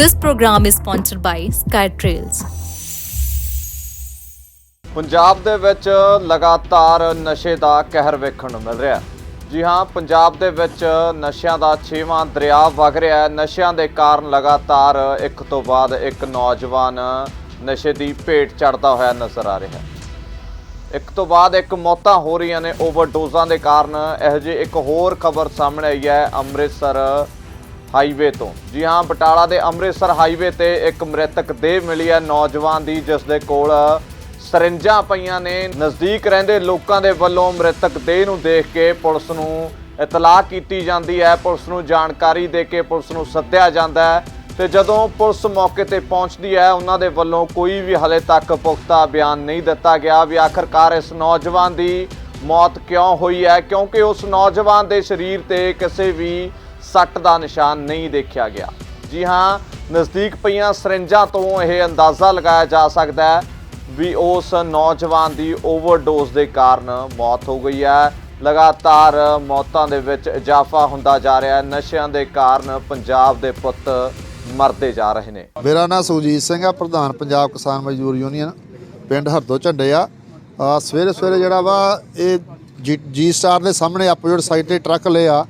This program is sponsored by SkyTrails. Punjab ਦੇ ਵਿੱਚ ਲਗਾਤਾਰ ਨਸ਼ੇ ਦਾ ਕਹਿਰ ਵੇਖਣ ਨੂੰ ਮਿਲ ਰਿਹਾ ਹੈ। ਜੀ ਹਾਂ, ਪੰਜਾਬ ਦੇ ਵਿੱਚ ਨਸ਼ਿਆਂ ਦਾ ਛੇਵਾਂ ਦਰਿਆ ਵਗ ਰਿਹਾ ਹੈ। ਨਸ਼ਿਆਂ ਦੇ ਕਾਰਨ ਲਗਾਤਾਰ ਇੱਕ ਤੋਂ ਬਾਅਦ ਇੱਕ ਨੌਜਵਾਨ ਨਸ਼ੇ ਦੀ ਭੇਟ ਚੜਦਾ ਹੋਇਆ ਨਜ਼ਰ ਆ ਰਿਹਾ ਹੈ। ਇੱਕ ਤੋਂ ਬਾਅਦ ਇੱਕ ਮੌਤਾਂ ਹੋ ਰਹੀਆਂ ਨੇ। ਓਵਰਡੋਜ਼ਾਂ ਦੇ ਕਾਰਨ ਇਹੋ ਜਿਹੀ ਇੱਕ ਹੋਰ ਖਬਰ ਸਾਹਮਣੇ ਆਈ ਹੈ। ਅੰਮ੍ਰਿਤਸਰ ਹਾਈਵੇ ਤੋਂ। ਜੀ ਹਾਂ, ਬਟਾਲਾ ਦੇ ਅੰਮ੍ਰਿਤਸਰ ਹਾਈਵੇ ਤੇ ਇੱਕ ਮ੍ਰਿਤਕ ਦੇਹ ਮਿਲੀ ਹੈ। ਨੌਜਵਾਨ ਦੀ, ਜਿਸ ਦੇ ਕੋਲ ਸਰਿੰਜਾਂ ਪਈਆਂ ਨੇ। ਨਜ਼ਦੀਕ ਰਹਿੰਦੇ ਲੋਕਾਂ ਦੇ ਵੱਲੋਂ ਮ੍ਰਿਤਕ ਦੇਹ ਨੂੰ ਦੇਖ ਕੇ ਪੁਲਿਸ ਨੂੰ ਇਤਲਾਹ ਕੀਤੀ ਜਾਂਦੀ ਹੈ। ਪੁਲਿਸ ਨੂੰ ਜਾਣਕਾਰੀ ਦੇ ਕੇ ਪੁਲਿਸ ਨੂੰ ਸੱਦਿਆ ਜਾਂਦਾ ਹੈ ਤੇ ਜਦੋਂ ਪੁਲਿਸ ਮੌਕੇ ਤੇ ਪਹੁੰਚਦੀ ਹੈ, ਉਹਨਾਂ ਦੇ ਵੱਲੋਂ ਕੋਈ ਵੀ ਹਲੇ ਤੱਕ ਪੁਖਤਾ ਬਿਆਨ ਨਹੀਂ ਦਿੱਤਾ ਗਿਆ। ਵੀ ਆਖਰਕਾਰ ਇਸ ਨੌਜਵਾਨ ਦੀ ਮੌਤ ਕਿਉਂ ਹੋਈ ਹੈ? ਕਿਉਂਕਿ ਉਸ ਨੌਜਵਾਨ ਦੇ ਸਰੀਰ ਤੇ ਕਿਸੇ ਵੀ ਸੱਟ ਦਾ ਨਿਸ਼ਾਨ ਨਹੀਂ ਦੇਖਿਆ ਗਿਆ। ਜੀ ਹਾਂ, ਨਜ਼ਦੀਕ ਪਈਆਂ ਸਰਿੰਜਾਂ ਤੋਂ ਇਹ ਅੰਦਾਜ਼ਾ ਲਗਾਇਆ ਜਾ ਸਕਦਾ ਹੈ ਵੀ ਉਸ ਨੌਜਵਾਨ ਦੀ ਓਵਰਡੋਜ਼ ਦੇ ਕਾਰਨ ਮੌਤ ਹੋ ਗਈ ਹੈ। ਲਗਾਤਾਰ ਮੌਤਾਂ ਦੇ ਵਿੱਚ ਇਜ਼ਾਫਾ ਹੁੰਦਾ ਜਾ ਰਿਹਾ ਹੈ। ਨਸ਼ਿਆਂ ਦੇ ਕਾਰਨ ਪੰਜਾਬ ਦੇ ਪੁੱਤ ਮਰਦੇ ਜਾ ਰਹੇ ਨੇ। ਮੇਰਾ ਨਾਮ ਸੁਜੀਤ ਸਿੰਘ ਆ, ਪ੍ਰਧਾਨ ਪੰਜਾਬ ਕਿਸਾਨ ਮਜ਼ਦੂਰ ਯੂਨੀਅਨ, ਪਿੰਡ ਹਰਦੋ ਝੰਡੇ ਆ। ਆ ਸਵੇਰੇ ਸਵੇਰੇ ਜਿਹੜਾ ਵਾ, ਇਹ ਜੀ- ਜੀ ਸਟਾਰ ਦੇ ਸਾਹਮਣੇ ਆਪੋਜ਼ਿਟ ਸਾਈਡ ਤੇ ਟਰੱਕ ਲਿਆ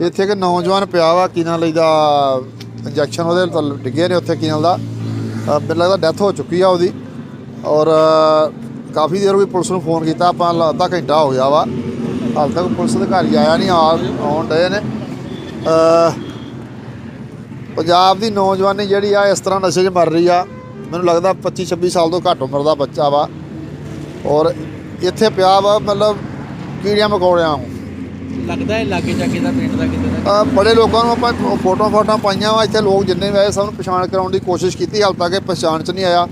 ਇੱਥੇ ਇੱਕ ਨੌਜਵਾਨ ਪਿਆ ਵਾ ਕੀ ਨਾਲ ਲਈਦਾ ਇੰਜੈਕਸ਼ਨ ਉਹਦੇ ਤੋਂ ਡਿੱਗੇ ਨੇ ਉੱਥੇ ਕੀ ਨਾਲ ਦਾ। ਅ, ਮੈਨੂੰ ਲੱਗਦਾ ਡੈਥ ਹੋ ਚੁੱਕੀ ਆ ਉਹਦੀ। ਔਰ ਕਾਫੀ ਦੇਰ ਵੀ ਪੁਲਿਸ ਨੂੰ ਫੋਨ ਕੀਤਾ ਆਪਾਂ ਅੱਧਾ ਘੰਟਾ ਹੋ ਗਿਆ ਵਾ। ਹਾਲ ਤੱਕ ਪੁਲਿਸ ਅਧਿਕਾਰੀ ਆਇਆ ਨਹੀਂ ਆਉਣ ਡਏ ਨੇ। ਪੰਜਾਬ ਦੀ ਨੌਜਵਾਨੀ ਜਿਹੜੀ ਆ ਇਸ ਤਰ੍ਹਾਂ ਨਸ਼ੇ 'ਚ ਮਰ ਰਹੀ ਆ। ਮੈਨੂੰ ਲੱਗਦਾ 25 26 ਸਾਲ ਤੋਂ ਘੱਟ ਉਮਰ ਦਾ ਬੱਚਾ ਵਾ। ਔਰ ਇੱਥੇ ਪਿਆ ਵਾ ਮਤਲਬ ਕੀੜਿਆਂ ਮਕੌੜਿਆਂ ਵਾਂਗੂ। ਲੱਗਦਾ ਹੈ ਲਾਗੇ ਜਾਗੇ ਦਾ ਪਿੰਡ ਦਾ ਕਿਤੇ ਦਾ ਅਹ ਬੜੇ ਲੋਕਾਂ ਨੂੰ ਆਪਾਂ ਫੋਟੋ ਫੋਟੋ ਪਾਈਆਂ ਵਾ ਇੱਥੇ ਲੋਕ ਜਿੰਨੇ ਵੀ ਆਏ ਸਭ ਨੂੰ ਪਛਾਣ ਕਰਾਉਣ ਦੀ ਕੋਸ਼ਿਸ਼ ਕੀਤੀ ਹਾਲ ਤੱਕ ਇਹ ਪਛਾਣ 'ਚ ਨਹੀਂ ਆਇਆ।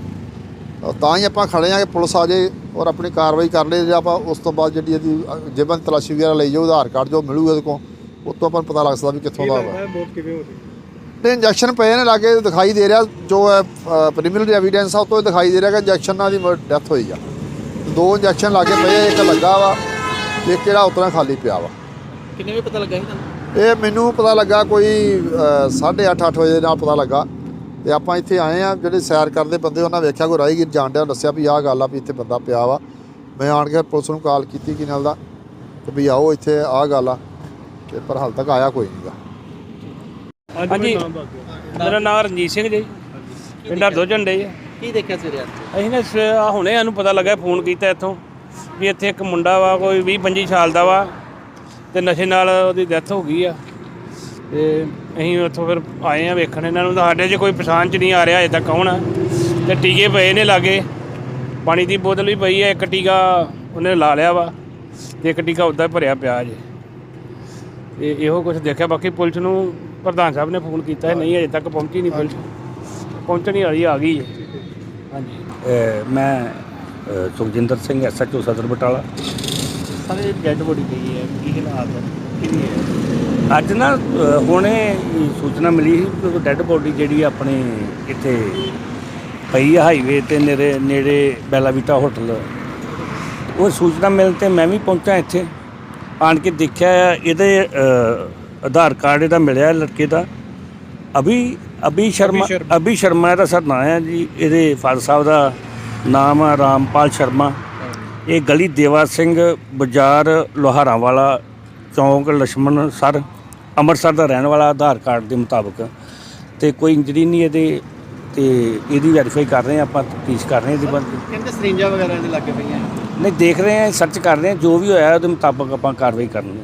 ਤਾਂ ਹੀ ਆਪਾਂ ਖੜੇ ਆ ਕਿ ਪੁਲਿਸ ਆ ਜੇ ਔਰ ਆਪਣੀ ਕਾਰਵਾਈ ਕਰ ਲੇ ਜੇ ਆਪਾਂ ਉਸ ਤੋਂ ਬਾਅਦ ਜਿਹੜੀ ਇਹਦੀ ਜੇਬਨ ਤਲਾਸ਼ੀ ਵਗੈਰਾ ਲਈ ਜਾਓ ਆਧਾਰ ਕਾਰਡ ਜੋ ਮਿਲੂਗਾ ਇਹਦੇ ਕੋਲ ਉਹ ਤੋਂ ਆਪਾਂ ਨੂੰ ਪਤਾ ਲੱਗ ਸਕਦਾ ਵੀ ਕਿੱਥੋਂ ਦਾ ਵਾ। ਕਿਵੇਂ ਤੇ ਇੰਜੈਕਸ਼ਨ ਪਏ ਨੇ ਲਾਗੇ ਦਿਖਾਈ ਦੇ ਰਿਹਾ ਜੋ ਹੈ ਪ੍ਰੀਮੀਨਰੀ ਐਵੀਡੈਂਸ ਆ ਉਹ ਤੋਂ ਦਿਖਾਈ ਦੇ ਰਿਹਾ ਕਿ ਇੰਜੈਕਸ਼ਨ ਨਾਲ ਦੀ ਡੈਥ ਹੋਈ ਆ। ਦੋ ਇੰਜੈਕਸ਼ਨ ਲਾਗੇ ਪਏ ਆ, ਇੱਕ ਲੱਗਾ ਵਾ ਇੱਕ ਜਿਹੜਾ ਉਤਰਾ ਖਾਲੀ ਪਿਆ ਵਾ। ਕਿੰਨੇ ਵੀ ਪਤਾ ਲੱਗਾ ਸੀ ਤੁਹਾਨੂੰ? ਇਹ ਮੈਨੂੰ ਪਤਾ ਲੱਗਾ ਕੋਈ 8:30 ਅੱਠ ਵਜੇ ਦੇ ਨਾਲ ਪਤਾ ਲੱਗਾ। ਤੇ ਆਪਾਂ ਇੱਥੇ ਆਏ ਆ ਜਿਹੜੇ ਸੈਰ ਕਰਦੇ ਬੰਦੇ ਉਹਨਾਂ ਵੇਖਿਆ ਕੋਈ ਰਾਹਗੀਰ ਜਾਣ ਡਿਆ ਦੱਸਿਆ ਵੀ ਆਹ ਗੱਲ ਆ ਵੀ ਇੱਥੇ ਬੰਦਾ ਪਿਆ ਵਾ। ਮੈਂ ਆਣ ਕੇ ਪੁਲਿਸ ਨੂੰ ਕਾਲ ਕੀਤੀ ਕਿ ਨਾਲ ਦਾ ਕਿ ਵੀ ਆਓ ਇੱਥੇ ਆਹ ਗੱਲ ਆ। ਤੇ ਪਰ ਹਾਲ ਤੱਕ ਆਇਆ ਕੋਈ ਨਹੀਂਗਾ ਹਾਂਜੀ ਮੇਰਾ ਨਾਮ ਰਣਜੀਤ ਸਿੰਘ ਜੀ। ਪਿੰਡ ਹਰਦੋ ਝੰਡੇ ਜੀ। ਕੀ ਦੇਖਿਆ ਸਵੇਰੇ ਅੱਜ? ਅਸੀਂ ਨੇ ਸਵੇ- ਆਹ ਹੁਣੇ ਸਾਨੂੰ ਪਤਾ ਲੱਗਾ ਫੋਨ ਕੀਤਾ ਇੱਥੋਂ ਵੀ ਇੱਥੇ ਇੱਕ ਮੁੰਡਾ ਵਾ ਕੋਈ 20 25 ਸਾਲ ਦਾ ਵਾ। ਤੇ ਨਸ਼ੇ ਨਾਲ ਉਹਦੀ ਡੈਥ ਹੋ ਗਈ ਆ। ਤੇ ਅਸੀਂ ਉੱਥੋਂ ਫਿਰ ਆਏ ਆ ਵੇਖਣ। ਇਹਨਾਂ ਨੂੰ ਤਾਂ ਸਾਡੇ 'ਚ ਕੋਈ ਪਛਾਣ 'ਚ ਨਹੀਂ ਆ ਰਿਹਾ ਅਜੇ ਤੱਕ ਕੌਣ ਆ। ਤੇ ਟੀਕੇ ਪਏ ਨੇ ਲਾਗੇ। ਪਾਣੀ ਦੀ ਬੋਤਲ ਵੀ ਪਈ ਆ ਇੱਕ ਟੀਕਾ ਉਹਨੇ ਲਾ ਲਿਆ ਵਾ ਤੇ ਇੱਕ ਟੀਕਾ ਉੱਦਾਂ ਭਰਿਆ ਪਿਆ ਜੇ। ਤੇ ਇਹੋ ਕੁਝ ਦੇਖਿਆ। ਬਾਕੀ ਪੁਲਿਸ ਨੂੰ ਪ੍ਰਧਾਨ ਸਾਹਿਬ ਨੇ ਫੋਨ ਕੀਤਾ ਹੈ, ਨਹੀਂ ਅਜੇ ਤੱਕ ਪਹੁੰਚੀ ਨਹੀਂ ਪੁਲਿਸ। ਪਹੁੰਚਣੀ ਵਾਲੀ ਆ ਗਈ ਹੈ। ਹਾਂਜੀ। ਮੈਂ ਸੁਖਜਿੰਦਰ ਸਿੰਘ ਐਸਐਚਓ ਸਦਰ ਬਟਾਲਾ। ਸਾਰੇ ਡੈੱਡ ਬੋਡੀ ਪਈ ਹੈ ਕੀ ਹਾਲਾਤ ਹੈ? ਕਿੰਨੀ ਹੈ? ਅੱਜ ਨਾ ਹੁਣੇ ਸੂਚਨਾ ਮਿਲੀ ਸੀ ਕਿ ਡੈੱਡ ਬੋਡੀ ਜਿਹੜੀ ਆਪਣੇ ਇੱਥੇ ਪਈ ਆ ਹਾਈਵੇ ਤੇ ਨੇੜੇ ਨੇੜੇ ਬੈਲਾਵੀਟਾ ਹੋਟਲ ਉਹ ਸੂਚਨਾ ਮਿਲਣ ਤੇ ਮੈਂ ਵੀ ਪਹੁੰਚਾ ਇੱਥੇ। ਆਣ ਕੇ ਦੇਖਿਆ ਇਹਦੇ ਆਧਾਰ ਕਾਰਡ ਇਹਦਾ ਮਿਲਿਆ ਲੜਕੇ ਦਾ। ਅਭੀ ਅਭੀ ਸ਼ਰਮਾ ਅਭੀ ਸ਼ਰਮਾ। ਦਾ ਸਰ ਨਾਂ ਹੈ ਜੀ। ਇਹਦੇ ਫਾਦਰ ਸਾਹਿਬ ਦਾ ਨਾਮ ਹੈ ਰਾਮਪਾਲ ਸ਼ਰਮਾ। ਇਹ ਗਲੀ ਦੇਵਾ ਸਿੰਘ ਬਾਜ਼ਾਰ ਲੋਹਾਰਾਂ ਵਾਲਾ ਚੌਂਕ ਲక్ష్ਮਣ ਸਰ ਅੰਮ੍ਰਿਤਸਰ ਦਾ ਰਹਿਣ ਵਾਲਾ ਆਧਾਰ ਕਾਰਡ ਦੇ ਮੁਤਾਬਕ। ਤੇ ਕੋਈ ਇੰਜਰੀ ਨਹੀਂ ਇਹਦੇ ਤੇ ਇਹਦੀ ਵੈਰੀਫਾਈ ਕਰ ਰਹੇ ਆ ਆਪਾਂ ਤਫਤੀਸ਼ ਕਰ ਰਹੇ ਆ ਇਹਦੀ ਬੰਦ ਕਹਿੰਦੇ ਸਰਿੰਜਾਂ ਵਗੈਰਾ ਦੇ ਲੱਗੇ ਪਈਆਂ ਨਹੀਂ ਦੇਖ ਰਹੇ ਆ ਸਰਚ ਕਰ ਰਹੇ ਆ ਜੋ ਵੀ ਹੋਇਆ ਉਹਦੇ ਮੁਤਾਬਕ ਆਪਾਂ ਕਾਰਵਾਈ ਕਰਨੀ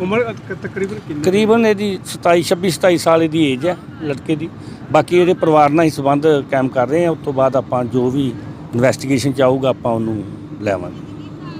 ਉਮਰ ਤਕਰੀਬਨ ਕਿੰਨੀ ਤਕਰੀਬਨ ਇਹਦੀ 27 26 27 ਸਾਲ ਇਹਦੀ ਏਜ ਹੈ ਲੜਕੇ ਦੀ। ਬਾਕੀ ਇਹਦੇ ਪਰਿਵਾਰ ਨਾਲ ਹੀ ਸੰਬੰਧ ਕਾਇਮ ਕਰ ਰਹੇ ਆ ਉਸ ਤੋਂ ਬਾਅਦ ਆਪਾਂ ਜੋ ਵੀ ਇਨਵੈਸਟੀਗੇਸ਼ਨ 'ਚ ਆਊਗਾ ਆਪਾਂ ਉਹਨੂੰ ਲੈਵਾਂਗੇ